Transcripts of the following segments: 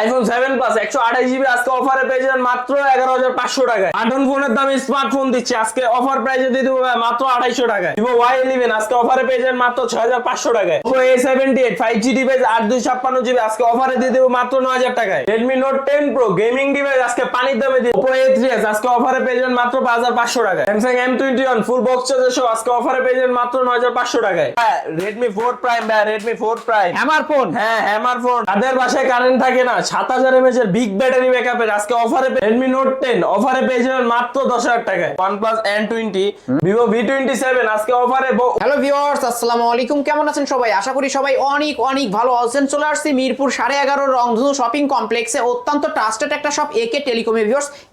IPhone seven plus একশো আঠাশ GB আজকে অফারে পেয়ে যাবেন মাত্র এগারো হাজার পাঁচশো টাকায়। আটন ফোনের দামে স্মার্টফোন দিচ্ছে। আজকে অফার প্রাইসে দিয়ে দেবো মাত্র আড়াইশো টাকায়। ভিভো ওয়াই ইলেভেন আজকে অফারে পেয়ে যাবেন মাত্র ছয় হাজার পাঁচশো টাকায়। Oppo A seventy eight five G device আট দুই ছাপ্পান্ন জিবি আজকে অফারে দিয়ে দেবো মাত্র নয় হাজার টাকায়। Redmi Note ten Pro gaming device আজকে পানির দামে দিয়ে ওপো এ থ্রি এস আজকে অফারে পেয়ে যাবেন মাত্র পাঁচ হাজার পাঁচশো টাকায়। Samsung M twenty one full box charger সহ আজকে অফারে পেয়ে যাবেন মাত্র নয় হাজার পাঁচশো টাকায়। রেডমি ফোর প্রাইম ভাই Redmi four Prime hammer phone হ্যাঁ হ্যামার ফোন তাদের বাসায় কারেন্ট থাকে না সাত হাজার এমএচ এর বিগ ব্যাটারি আজকে অফারে রেডমি নোট টেন অফারে মাত্র দশ হাজার টাকায়। Twenty Vivo V twenty seven আজকে অফারে হ্যালো আলাইকুম। কেমন আছেন সবাই? আশা করি সবাই অনেক অনেক ভালো আছেন। চলে আসছি মিরপুর সাড়ে এগারো রংধনু শপিং কমপ্লেক্সে অত্যন্ত ট্রাস্টেড একটা শপ একে টেলিকমে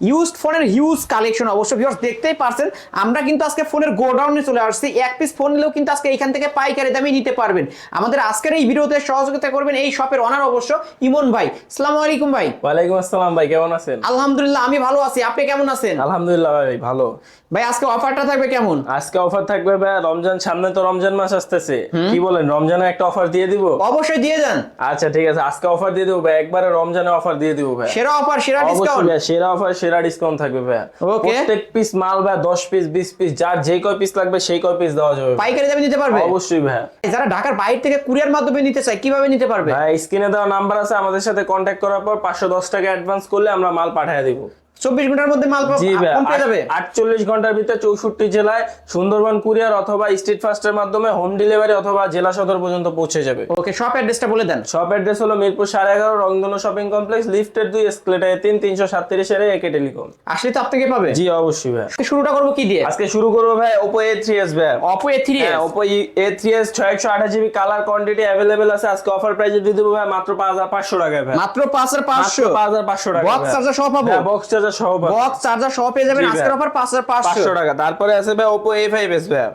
ইউজড ফোনের হিউজ কালেকশন অবশ্য ভিউয়ার্স দেখতেই পারছেন, আমরা কিন্তু আজকে ফোনের গোডাউনে চলে আসছি। এক পিস ফোন নিলেও কিন্তু আজকে এখান থেকে পাইকারি দামে নিতে পারবেন। আমাদের আজকের এই ভিডিওতে সহযোগিতা করবেন এই শপের অনার অবশ্য ইমন ভাই। আসসালামু আলাইকুম ভাই। ওয়ালাইকুম আসসালাম ভাই কেমন আছেন? আলহামদুলিল্লাহ আমি ভালো আছি। আপনি কেমন আছেন? আলহামদুলিল্লাহ ভাই ভালো। ভাই আজকে অফারটা থাকবে কেমন? আজকে অফার থাকবে ভাই রমজান সামনে তো রমজান মাস আসতেছে। কি বলেন রমজানে একটা অফার দিয়ে দিব? অবশ্যই দিয়ে যান আচ্ছা ঠিক আছে আজকে অফার দিয়ে দিব ভাই একবারে রমজানে অফার দিয়ে দিব ভাই। সেরা অফার সেরা ডিসকাউন্ট সেরা অফার সেরা ডিসকাউন্ট থাকবে ভাই. প্রত্যেক পিস মাল ভাই দশ পিস বিশ পিস যার যে কয় পিস লাগবে সেই কয় পিস দেওয়া যাবে পাইকারি দামে নিতে পারবে? অবশ্যই ভাই। যারা ঢাকার বাইরে থেকে কুরিয়ার মাধ্যমে নিতে চায় কীভাবে নিতে পারবে? ভাই স্ক্রিনে দেওয়া নাম্বার আছে আমাদের সাথে কন্ট্যাক্ট করার পর পাঁচশো দশ টাকা অ্যাডভান্স করলে আমরা মাল পাঠিয়ে দিব। চব্বিশ ঘণ্টার মধ্যে মাল জি ভাই যাবে। আটচল্লিশ ঘণ্টার ভিতরে চৌষট্টি জেলায় সুন্দরবন কুরিয়ার অথবা স্ট্রিট ফাস্টের মাধ্যমে হোম ডেলিভারি অথবা জেলা সদর পর্যন্ত পৌঁছে যাবে। ওকে শপ অ্যাড্রেসটা বলে দেন। শপ অ্যাড্রেস হলো মিরপুর সাড়ে এগারো রংধনু শপিং কমপ্লেক্স লিফটের দুই এসকেলেটার তিন তিনশো সাতত্রিশের একে টেলিকম আসলে তো আপনাকে পাবে। জি অবশ্যই ভাই। শুরুটা করব কি দিয়ে? আজকে শুরু করব ভাই ওপো এ থ্রি এস ভাই। অপো এ থ্রি হ্যাঁ ওপো এ থ্রি এস ছয় একশো আঠাশ জিবি কালার কোয়ান্টিটি অ্যাভেলেবেল আছে। আজকে অফার প্রাইসে দিয়ে দেবো ভাই মাত্র পাঁচ হাজার পাঁচশো টাকায় ভাই। মাত্র পাঁচ হাজার পাঁচশো। পাঁচ হাজার পাঁচশো টাকা বক্স চার্জার সহ পাবো? বক্স চার্জার সহ পাবো বক্স চার্জার সহ পেয়ে যাবেন আজকের। অফার পাঁচ হাজার পাঁচশো পাঁচশো টাকা। তারপরে আছে ভাই ফাইভ এস ভাই।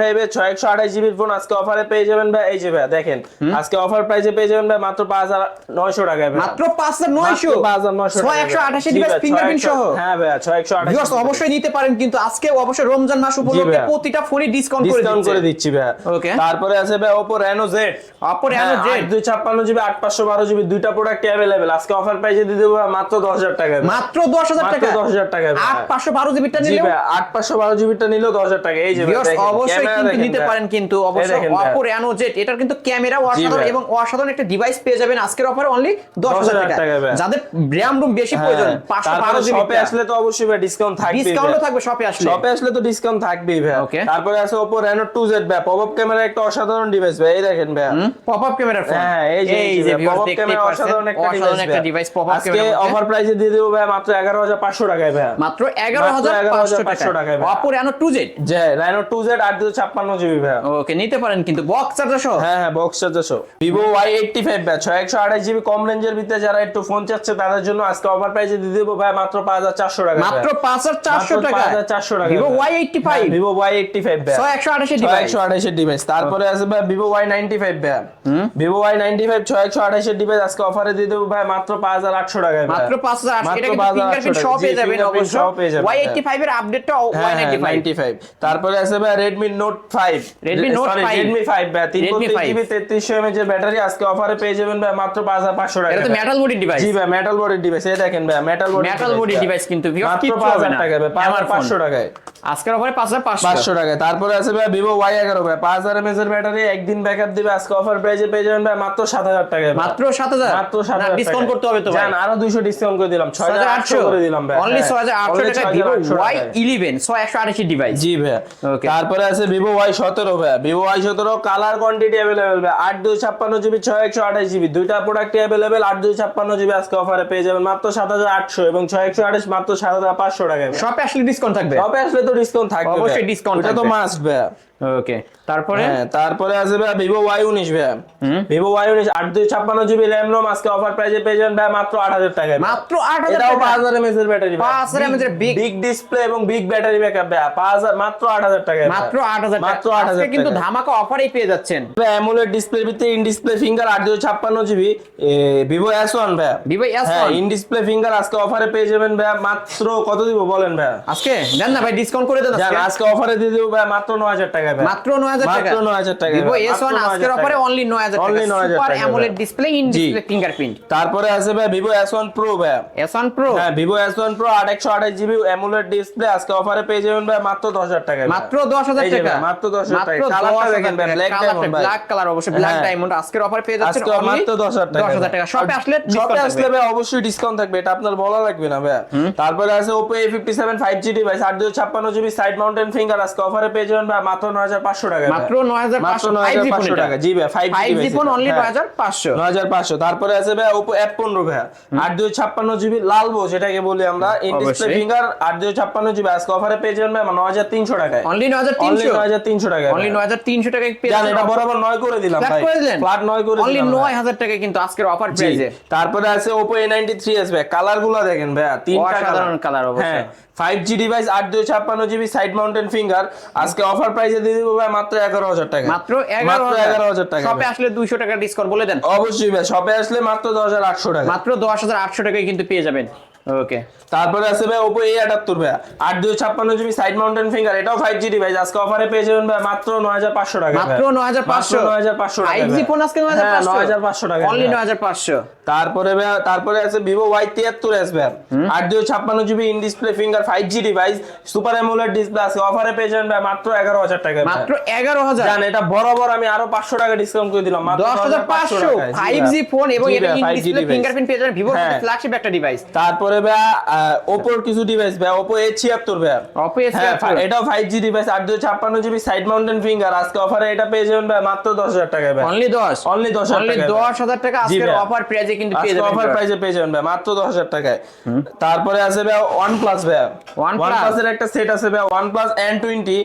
ফাইভ এর ছয় একশো আঠাশ জিবির ফোন আজকে অফারে পেয়ে যাবেন ভাই। এই যে ভাই দেখেন আজকে অফার প্রাইসে পেয়ে যাবেন ভাই মাত্র পাঁচ হাজার নয়শো টাকায় ভাই। মাত্র পাঁচ হাজার নয়শো? পাঁচ হাজার নয়শো ছয় একশো আঠাশি ডিভাইস ফিঙ্গারপ্রিন্ট সহ? হ্যাঁ ভাই অবশ্যই নিতে পারেন কিন্তু আজকে অবশ্যই রমজান মাস উপলক্ষে প্রতিটা ফোনই ডিসকাউন্ট করে ডিসকাউন্ট করে দিচ্ছি ভাই। Okay. তারপরে আছে ভাই Oppo Reno Z Oppo Reno Z দুই ছাপ্পান্ন জিবি আট পাঁচশো বারো জিবি দুইটা প্রোডাক্ট অ্যাভেলেবেল আজকে অফার প্রাইসে দিয়ে দেবো মাত্র দশ হাজার টাকায় মাত্র দশ হাজার মাত্র টাকা টাকায় জিবিটা জিবিটা হাজার টাকা এই যে অবশ্যই ক্যামেরা কিন্তু নিতে পারেন কিন্তু অবশ্যই এটার কিন্তু ক্যামেরা অসাধারণ এবং অসাধারণ একটা ডিভাইস পেয়ে যাবেন আজকের অফারে অনলি দশ হাজার 10,000 টাকা। যাদের রুম বেশি প্রয়োজন হ্যাঁ, তারপরে বারো জিবি শপে আসলে তো অবশ্যই ভাই ডিসকাউন্ট থাকবে ডিসকাউন্টও থাকবে শপে আসলে। শপে আসলে তো ডিসকাউন্ট থাকবেই ভাই. তারপরে আছে Oppo Reno 2Z ভাই। ক্যামেরা একটা অসাধারণ ডিভাইস ভাই এই দেখেন ভাই। ক্যামেরার ফোন হ্যাঁ এই যে এই যে পপ আপ ক্যামেরা অসাধারণ একটা ডিভাইস আপ আজকে অফার প্রাইসে দিয়ে দেবো ভাই মাত্র 11500 টাকায় ভাই। মাত্র এগারো হাজার পাঁচশো টাকায়। অপো রেনো টু জেড যে Reno 2Z 856 জিবি ভাই। ওকে নিতে পারেন কিন্তু বক্স চার্জার সহ? হ্যাঁ হ্যাঁ বক্স চার্জার সহ। Vivo Y eighty five batch ছয় একশো আঠাশ জিবি কম রেঞ্জের ভিতরে যারা একটু ফোন চাচ্ছে তাদের জন্য আজকে অফার প্রাইসে দিয়ে দেবো ভাই মাত্র পাঁচ হাজার চারশো টাকা মাত্র পাঁচ হাজার চারশো টাকা চারশো টাকা Vivo Y eighty five Vivo Y eighty five batch ছয় একশো আঠাশি ছয় ডিভাইস একশো আঠাশের ডিভাইস তারপরে আছে ভাই ভিভো ওয়াই নাইনটি ফাইভ ভাই। ভিভো ওয়াই নাইনটি ফাইভ ছয় একশো আঠাশের ডিভাইস আজকে অফারে দিয়ে দেবো ভাই মাত্র পাঁচ হাজার আটশো টাকায় মাত্র পাঁচ হাজার আটশো মাত্র এটা কিন্তু 5,800 ফিঙ্গারপ্রিন্ট সহ টাকা। পেয়ে জি, যাবেন fingerprint অবশ্য। সহ পেয়ে যাবেন, ওয়াই হ্যাঁ। ফাইভ হ্যাঁ, ওয়াই নাইনটি ফাইভ 95 তারপরে আছে ভাই Redmi Note 5 Redmi Note 5 Redmi 5 ভাই। Redmi 332 5 জিবি 3300 mAh এর ব্যাটারি আজকে অফারে পেয়ে যাবেন ভাই মাত্র 5500 টাকা। এটা তো মেটাল বডি ডিভাইস জি ভাই মেটাল বডির ডিভাইস এই দেখেন ভাই metal body metal body device কিন্তু মাত্র কিচ্ছু হবে 5000 না। টাকা ভাই আমার ফোন। 5500 টাকায়। আজকের অফারে পাঁচ হাজার পাঁচশো। টাকায়। তারপরে আছে ভাই Vivo Y11 ভাই 5000 mAh এর ব্যাটারি একদিন ব্যাকআপ দিবে আজকে অফার প্রাইসে পেয়ে যাবেন ভাই মাত্র 7000 টাকায় ভাই। মাত্র সাত হাজার? মাত্র 7000 ডিসকাউন্ট করতে হবে তো ভাই। আরও 200 ডিসকাউন্ট করে দিলাম 6800 6800 করে দিলাম ভাই অনলি। ছয় টাকা ভিভো ওয়াই. তারপরে আছে ভিভো ওয়াই সতেরো ভাই ভিভো ওয়াই সতেরো কালার কোয়ান্টিটি অ্যাভেলেবেল ভাই আট দুই ছাপ্পান্ন জিবি ছয় একশো আঠাশ জিবি। দুইটা প্রোডাক্ট অ্যাভেলেবেল আট দুই ছাপ্পান্ন জিবি আজকে অফারে পেয়ে যাবেন মাত্র সাত হাজার আটশো এবং ছয় একশো আঠাশ মাত্র সাত হাজার পাঁচশো টাকায় ভাই। শপে আসলে ডিসকাউন্ট থাকবে? শপে আসলে তো ডিসকাউন্ট থাকবে অবশ্যই ভাই। discount তো। মাস্ট ভাই ওকে তারপরে? হ্যাঁ তারপরে আছে ভাই ভিভো ওয়াই উনিশ ভাই। ভিভো ওয়াই উনিশ আট দুই ছাপ্পান্ন জিবি র্যাম রোম আজকে অফার পেয়ে যাবেন ভাই মাত্র আট হাজার টাকায় মাত্র আট হাজার টাকা? পাঁচ হাজার এমএস এর ব্যাটারি 5000 mAh এর big- বিগ ডিসপ্লে এবং বিগ ব্যাটারি ব্যাকআপ ভাই। পাঁচ হাজার মাত্র আট হাজার টাকায় মাত্র আট হাজার মাত্র আট হাজার কিন্তু ধামাকা অফারেই পেয়ে যাচ্ছেন। অ্যামোলেড ডিসপ্লে ভিতরে ইন ডিসপ্লে ফিঙ্গার আট দুশো ছাপ্পান্ন জিবি ভিভো এস ওয়ান ভাই। Vivo S1 হ্যাঁ ইন ডিসপ্লে ফিঙ্গার আজকে অফারে পেয়ে যাবেন ভাই। মাত্র কত দিব বলেন ভাই? আজকে? দেন না ভাই ডিসকাউন্ট করে দেন আজকে। আজকে অফারে দিয়ে দিব ভাই মাত্র নয় হাজার টাকা মাত্র 9000 টাকা মাত্র 9000 টাকা ভিভো আজকের 9000 অফারে টাকা। অনলি 9000 টাকা super AMOLED display in display fingerprint তারপরে আছে ভাই ভিভো ভাই। হ্যাঁ ভিভো এস ওয়ান প্রো আট একশো আঠাশ জিবি অ্যামুলেট ডিসপ্লে আজকে অফারে পেয়ে যাবেন ভাই মাত্র দশ হাজার টাকা মাত্র 10000 টাকা। মাত্র 10,000 টাকা। কালারটা দেখেন ভাই, diamond ভাই। ব্ল্যাক কালার অবশ্যই ব্ল্যাক। ডায়মন্ড আজকের অফারে পেয়ে যাচ্ছেন only মাত্র দশ হাজার টাকা 10000 টাকা। শপে আসলে শপে আসলে ভাই অবশ্যই ডিসকাউন্ট থাকবে এটা আপনার বলা লাগবে না ভাই। তারপরে আছে সেভেন ফাইভ জি ডিভাইস আট দুশো ছাপ্পান্ন জিবি সাইড মাউন্টেন ফিঙ্গার আজকে অফারে পেয়ে যাবেন ভাই মাত্র নয় হাজার পাঁচশো টাকা মাত্র 9500 মাত্র নয় হাজার পাঁচশো টাকা জি ভাই 5G ফোন অনলি হ্যাঁ। 9500 নয় হাজার পাঁচশো তারপরে আছে ভাই দুই ছাপ্পান্ন জিবি লাল বো যেটাকে বলি আমরা ইন ডিসপ্লে ফিঙ্গার জিবি আজকে অফারে পেয়ে যাবেন ভাই নয় হাজার তিনশো টাকায় অনলি অনলি 9300 নয় হাজার তিনশো টাকায় অনলি 9300 টাকায় পেয়ে জান এটা বরাবর নয় করে দিলাম ভাই করে ফ্ল্যাট নয় করে অনলি দিলাম ভাই। 9000 টাকায় কিন্তু আজকের অফার। প্রাইসে তারপরে আছে Oppo A93s ভাই কালারগুলো দেখেন ভাই তিনটা অসাধারণ colour অবশ্যই। হ্যাঁ 5G device 8256 GB side mountain finger আজকে অফার প্রাইসে দিয়ে দিব ভাই মাত্র 11000 টাকা। মাত্র মাত্র 11000 11000 টাকা শপে। আসলে 200 টাকা ডিসকাউন্ট বলে দেন। অবশ্যই ভাই শপে আসলে মাত্র 10800 টাকা। মাত্র 10800 টাকায় কিন্তু পেয়ে যাবেন। ওকে তারপরে আছে ভাই Oppo A78 ভাই 8256 জিবি সাইড মাউন্টেন ফিঙ্গার এটাও 5G ডিভাইস আজকে অফারে পেয়ে যাবেন ভাই মাত্র 9500 টাকা মাত্র ভাই। 9500 মাত্র 9500 টাকা 5G ফোন আজকে হ্যাঁ, 9500 9500 টাকা অনলি ভাই। 9500 তারপরে ভাই- তারপরে আছে ভিভো ওয়াই তিয়াত্তর এস ভাই আট দুই ছাপ্পান্ন GB in display finger five G device super AMOLED display আছে। অফারে পেয়ে যাবেন ভাই মাত্র এগারো হাজার টাকা ভাই। মাত্র 11000 জান এটা বরাবর আমি আরও পাঁচশো টাকা ডিসকাউন্ট করে দিলাম মাত্র 10500 টাকায়। জি 5G ভাই। ফোন এবং জি এটা ভাই, ইন ডিসপ্লে ফিঙ্গারপ্রিন্ট পেয়ে যাবেন। ভিভো হ্যাঁ। ফ্ল্যাগশিপ একটা ডিভাইস তারপরে ভাই ওপোর কিছু ডিভাইস ভাই ওপো এ ছিয়াত্তর ভাই Oppo A76 হ্যাঁ, এটাও ফাইভ জি ডিভাইস আট ছাপ্পান্ন জিবি সাইড মাউন্টেন ফিঙ্গার আজকে অফারে এটা পেয়ে যাবেন ভাই মাত্র দশ হাজার টাকা ভাই অনলি 10 Only 10,000 অনলি টাকা। 10000 টাকা আজকের অফার প্রাইসে কিন্তু পেয়ে যাবেন অফার প্রাইসে পেয়ে যাবেন ভাই মাত্র দশ হাজার টাকায়। তারপরে আছে ভাই ওয়ান প্লাস ভাই ওয়ান OnePlus। প্লাসের একটা সেট আছে ভাই ওয়ান প্লাস এন টোয়েন্টি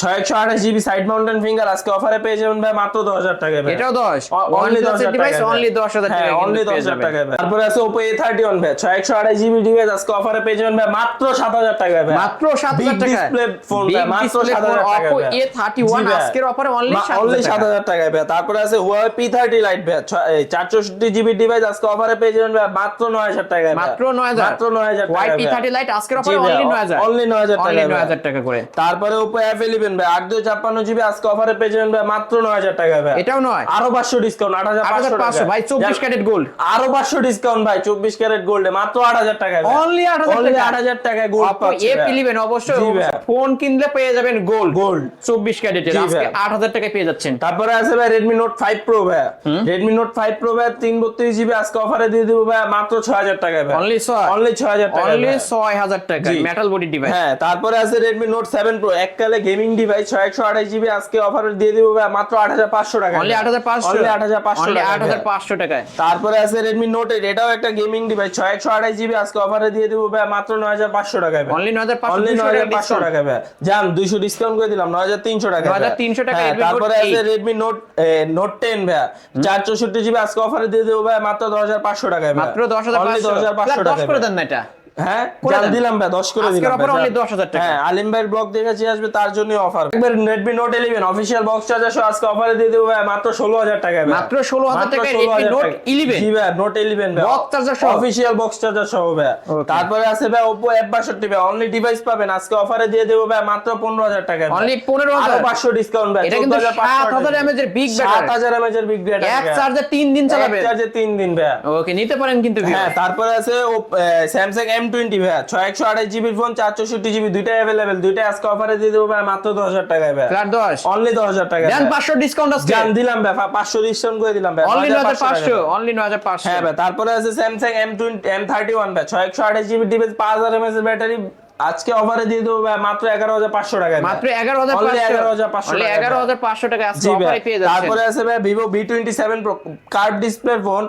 ছয় একশো আঠাশ জিবি সাইড মাউন্টেন ফিঙ্গার আজকে অফারে পেয়ে যাবেন ভাই মাত্র দশ হাজার টাকায় ভাই এটাও 10 অনলি দশ হাজার টাকা অনলি 10000 টাকা অনলি দশ হাজার টাকায় ভাই তারপরে আছে ওপো এ থার্টি ওয়ান ভাই ছয় একশো আঠাশ জিবি ডিভাইস আজকে অফারে পেয়ে যাবেন ভাই মাত্র সাত হাজার টাকায় ভাই। মাত্র 7000 Big টাকা display phone ভাই, মাত্র ডিসপ্লে 7000 টাকায় Oppo ভাই। A31 জি ভাই। আজকের অফারে অনলি only 7000 টাকা ভাই। তারপরে আছে Huawei P30 Lite ভাই ছ- এই 464 জিবি ডিভাইস আজকে অফারে পেয়ে যাবেন ভাই মাত্র 9000 টাকায় ভাই। মাত্র 9000 মাত্র 9000 ওয়াই টাকায় P30 ভাই। লাইট আজকের অফারে ভাই, অনলি 9000 only 9000 অনলি টাকায় ভাই। 9000 টাকা করে। তারপরে F11 ভাই 8256 জিবি আজকে অফারে পেয়ে যাবেন ভাই মাত্র 9000 টাকায় ভাই। এটাও নয়। আরও 500 ডিসকাউন্ট 8500 টাকা 8500 ভাই 24 ক্যারেট গোল্ড আরও 500 ডিসকাউন্ট ভাই 24 ক্যারেট গোল্ডে মাত্র 8000 টাকায় অনলি 8000 Only টাকা 8000 টাকায় গোল্ড Oppo A11 অবশ্যই ফোন কিনলে পেয়ে যাবেন গোল্ড গোল্ড 24 ক্যারেটের। আজকে ভাই। 8000 টাকায় পেয়ে যাচ্ছেন। তারপরে আছে ভাই Redmi Note 5 Pro ভাই। Redmi Note 5 Pro ভাই 332 জিবি আজকে অফারে দিয়ে দিব ভাই মাত্র 6000 টাকায় ভাই। অনলি 6 অনলি 6000 টাকা অনলি 6000 টাকা জি। মেটাল বডি ডিভাইস হ্যাঁ তারপরে আছে Redmi Note 7 Pro এককালে গেমিং ডিভাইস 6128 জিবি আজকে অফারে দিয়ে দিব ভাই মাত্র 8500 টাকা অনলি 8500 অনলি 8500 অনলি টাকা 8500 টাকায়। তারপরে আছে Redmi Note 8 এটাও একটা গেমিং ডিভাইস 6128 জিবি আজকে অফারে দিয়ে দিব ভাই মাত্র 9500 টাকায় অনলি নয় হাজার অনলি 200 টাকা 9500 ডিসকাউন্ট ভাই। যান দুইশো ডিসকাউন্ট করে দিলাম নয় হাজার তিনশো টাকা নয় হাজার তিনশো টাকা তারপরে আছে রেডমি নোট নোট টেন ভাই। চার চৌষট্টি জিবি আজকে অফারে দিয়ে দেবো ভাই মাত্র 10500 টাকায় মাত্র মাত্র 10500 অনলি 10500 দশ টাকা করে দেন না এটা? হ্যাঁ? জান দিলাম ভাই 10 করে দিলাম only 10,000 টাকা। হ্যাঁ আলিম ভাইয়ের ব্লগ দেখে যে আসবে তার জন্য অফার একবার Redmi Note 11 official box charger সহ আজকে অফারে দিয়ে দেব ভাই মাত্র 16000 টাকায় ভাই। মাত্র 16,000 মাত্র টাকায় 16,000 Redmi Note 11 জি ভাই Note 11 ভাই। Box charger সহ? অফিশিয়াল বক্স চার্জার সহ ভাই। তারপরে আছে ভাই Oppo F62 ভাই। অনলি ডিভাইস পাবেন আজকে অফারে দিয়ে দেব ভাই মাত্র 15000 টাকায় অনলি 15000 আরও 500 ডিসকাউন্ট ভাই এটা কিন্তু 7000 mAh এর big battery। 7000 mAh এর বিগ ব্যাটারি এক চার্জে 3 দিন চালাবে চার্জে 3 দিন ভাই। ওকে নিতে পারেন কিন্তু হ্যাঁ তারপরে আছে স্যামসাং এম টোয়েন্টি ভাই ছয় একশো আঠাশ জিবির ফোন চারশোষট্টি জিবি দুইটাই অ্যাভেলেবেল দুইটা আজকে অফারে দিয়ে দেবো ভাই মাত্র দশ হাজার টাকায় ভাই ফ্ল্যাট 10 অনলি দশ হাজার টাকা দেন 500 ডিসকাউন্ট আছে জান দিলাম ভাই পাঁচশো ডিসকাউন্ট করে দিলাম ভাই অনলি 9500 টাকা। 9500 অনলি 9500 হ্যাঁ ভাই তারপরে আছে Samsung M twenty M thirty one ভাই ছয় একশো আঠাশ জিবি ডিভাইস পাঁচ হাজার এমএস ব্যাটারি আজকে অফারে দিয়ে দেবো মাত্র এগারো হাজার পাঁচশো ভাই। মাত্র 11500 Only 11,500 অনলি টাকা। 11500 টাকা আজকে জি ভাই। অফারে পেয়ে যাচ্ছেন তারপরে আছে ভাই Vivo B twenty seven card display phone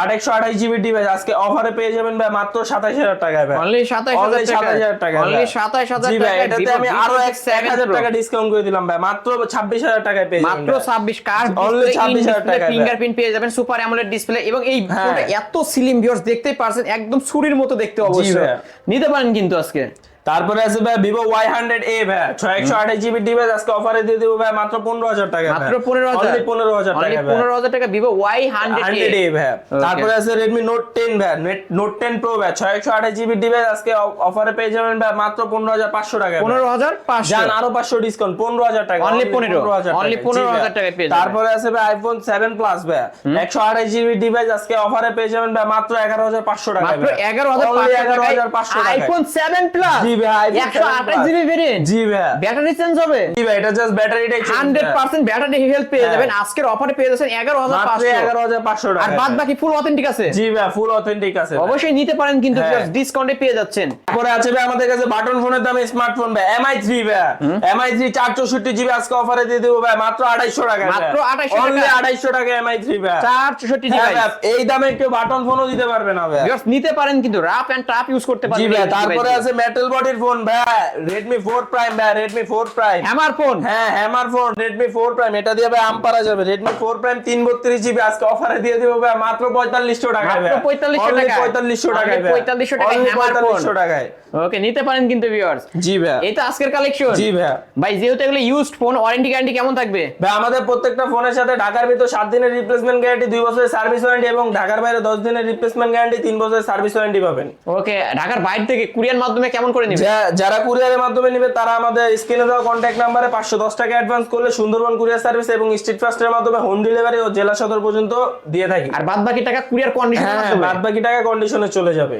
আট একশো আঠাশ জিবি ডিভাইস আজকে অফারে পেয়ে যাবেন ভাই মাত্র সাতাশ হাজার টাকায় ভাই অনলি 27000 টাকা 27000 টাকা অনলি 27000 জি ভাই টাকা এটাতে আমি আরও এক হাজার টাকা ডিসকাউন্ট করে দিলাম ভাই মাত্র ছাব্বিশ হাজার টাকায় পেয়ে যাবেন মাত্র ভাই। 26 কার্ড Only 26,000 টাকা। ফিঙ্গারপ্রিন্ট পেয়ে যাবেন সুপার অ্যামোলেড ডিসপ্লে এবং এই হ্যাঁ। এত স্লিম ভিউয়ার্স দেখতেই পারছেন একদম ছুরির মতো দেখতে অবশ্যই। নিতে পারেন কিন্তু আজকে? তারপরে আছে ভাই ভিভো ওয়াই হান্ড্রেড এ ভাই। ছয় একশো আঠাশ জিবি ডিভাইস আজকে অফারে দিয়ে দেবো ভাই মাত্র পনেরো হাজার টাকা মাত্র পনেরো হাজার। পনেরো হাজার টাকা। পনেরো হাজার টাকা ভিভো ওয়াই হান্ড্রেড এ ভাই। তারপরে আছে রেডমি নোট টেন ভাই। নোট টেন প্রো ভাই। ছয় একশো আঠাশ জিবি ডিভাইস আজকে অফারে পেয়ে যাবেন ভাই মাত্র পনেরো হাজার পাঁচশো টাকা। পনেরো হাজার পাঁচশো। যান আরও পাঁচশো ডিসকাউন্ট পনেরো হাজার টাকা। Only 15 টাকা। only জি 15,000 ভাই। টাকায় পেয়ে। তারপরে আছে ভাই আইফোন সেভেন প্লাস ভাই। একশো আঠাশ জিবি ডিভাইস আজকে অফারে পেয়ে যাবেন ভাই মাত্র এগারো হাজার পাঁচশো টাকা মাত্র। এগারো হাজার এগারো হাজার পাঁচশো টাকা আইফোন সেভেন প্লাস ভাই iPhone একশো 7 আঠাশ Plus। জিবি ভেরিয়েন্ট জি ভাই। ব্যাটারি চেঞ্জ হবে? জি ভাই এটা জাস্ট ব্যাটারিটাই হান্ড্রেড পার্সেন্ট ব্যাটারি হেলথ পেয়ে হ্যাঁ। যাবেন। আজকের অফারে পেয়ে যাচ্ছেন এগারো হাজার মাত্র পাঁচশো। এগারো হাজার পাঁচশো টাকা আর বাদ বাকি ফুল অথেন্টিক আছে? জি ভাই ফুল অথেন্টিক আছে অবশ্যই নিতে পারেন কিন্তু হ্যাঁ। ডিসকাউন্টে পেয়ে যাচ্ছেন। তারপরে আছে ভাই আমাদের কাছে বাটন ফোনের দামে স্মার্টফোন ভাই। এমআই থ্রি ভাই। এমআই থ্রি চার জিবি আজকে অফারে দিয়ে দেবো ভাই। মাত্র আড়াইশো টাকা মাত্র 2,200 টাকা। অনলি আড়াইশো টাকা এমআই থ্রি ভাই। চার চৌষট্টি হ্যাঁ এই দামে কেউ বাটন ফোনও দিতে পারবে না ভাই। নিতে পারেন কিন্তু রাফ এন্ড টাফ ইউজ করতে জি ভাই তারপরে আছে মেটাল বডির ফোন ভাই। রেডমি ফোর প্রাইম ভাই রেডমি ফোর প্রাইম। আমার ফোন হ্যাঁ hammer phone Redmi four Prime এটা দিয়ে ভাই আম পারা যাবে। রেডমি ফোর প্রাইম তিন বত্রিশ জিবি আজকে অফারে দিয়ে দিব ভাই মাত্র পঁয়তাল্লিশশো টাকা মাত্র 4500 টাকায়। পঁয়তাল্লিশশো টাকায় Only 4500 টাকায় Hammer phone। পঁয়তাল্লিশশো টাকায়। ওকে নিতে পারেন কিন্তু ভিউয়ার্স জি ভাই। তো আজকের কালেকশন জি ভাই। ভাই যেহেতু এগুলো ইউজড ফোন ওয়ারেন্টি গ্যারান্টি কেমন থাকবে? ভাই আমাদের প্রত্যেকটা ফোনের সাথে ঢাকার ভিতর সাত দিনের রিপ্লেসমেন্ট গ্যারান্টি দুই বছরের সার্ভিস ওয়ারেন্টি এবং ঢাকার বাইরে দশ দিনের রিপ্লেসমেন্ট গ্যারান্টি তিন বছরের সার্ভিস ওয়ারেন্টি পাবেন। ওকে ঢাকার বাইরে থেকে কুরিয়ার মাধ্যমে কেমন করে নিবে? যারা কুরিয়ারের মাধ্যমে নেবে তারা আমাদের স্ক্রিনে দেওয়া কন্ট্যাক্ট নাম্বারে পাঁচশো দশ টাকা অ্যাডভান্স করলে সুন্দরবন কুরিয়ার সার্ভিস এবং স্ট্রিট ফাস্টের মাধ্যমে হোম ডেলিভারি ও জেলা সদর পর্যন্ত দিয়ে থাকি। আর বাদ বাকি টাকা কুরিয়ার কন্ডিশন বাদ বাকি টাকা কন্ডিশনে চলে যাবে।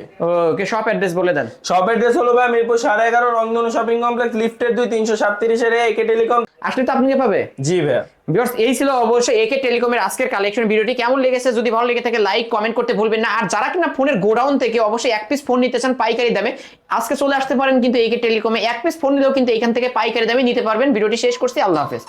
ওকে শপ অ্যাড্রেস বলে দেন। শপ অ্যাড্রেস হলো ভাই মিরপুর সাড়ে এগারো রংধনু শপিং কমপ্লেক্স লিফটের দুই তিনশো সাতত্রিশের একে টেলিকম আসলে তো আপনি পাবে জি ভাই ভিউয়ার্স এই ছিল অবশ্যই একে টেলিকমের আজকের কালেকশন ভিডিওটি। কেমন লেগেছে? যদি ভালো লেগে থাকে লাইক কমেন্ট করতে ভুলবেন না। আর যারা কিনা ফোনের গোডাউন থেকে অবশ্যই এক পিস ফোন নিতে চান পাইকারি দামে আজকে চলে আসতে পারেন কিন্তু একে টেলিকমে এক পিস ফোন নিলেও কিন্তু এখান থেকে পাইকারি দামে নিতে পারবেন। ভিডিওটি শেষ করছি। আল্লাহ হাফেজ।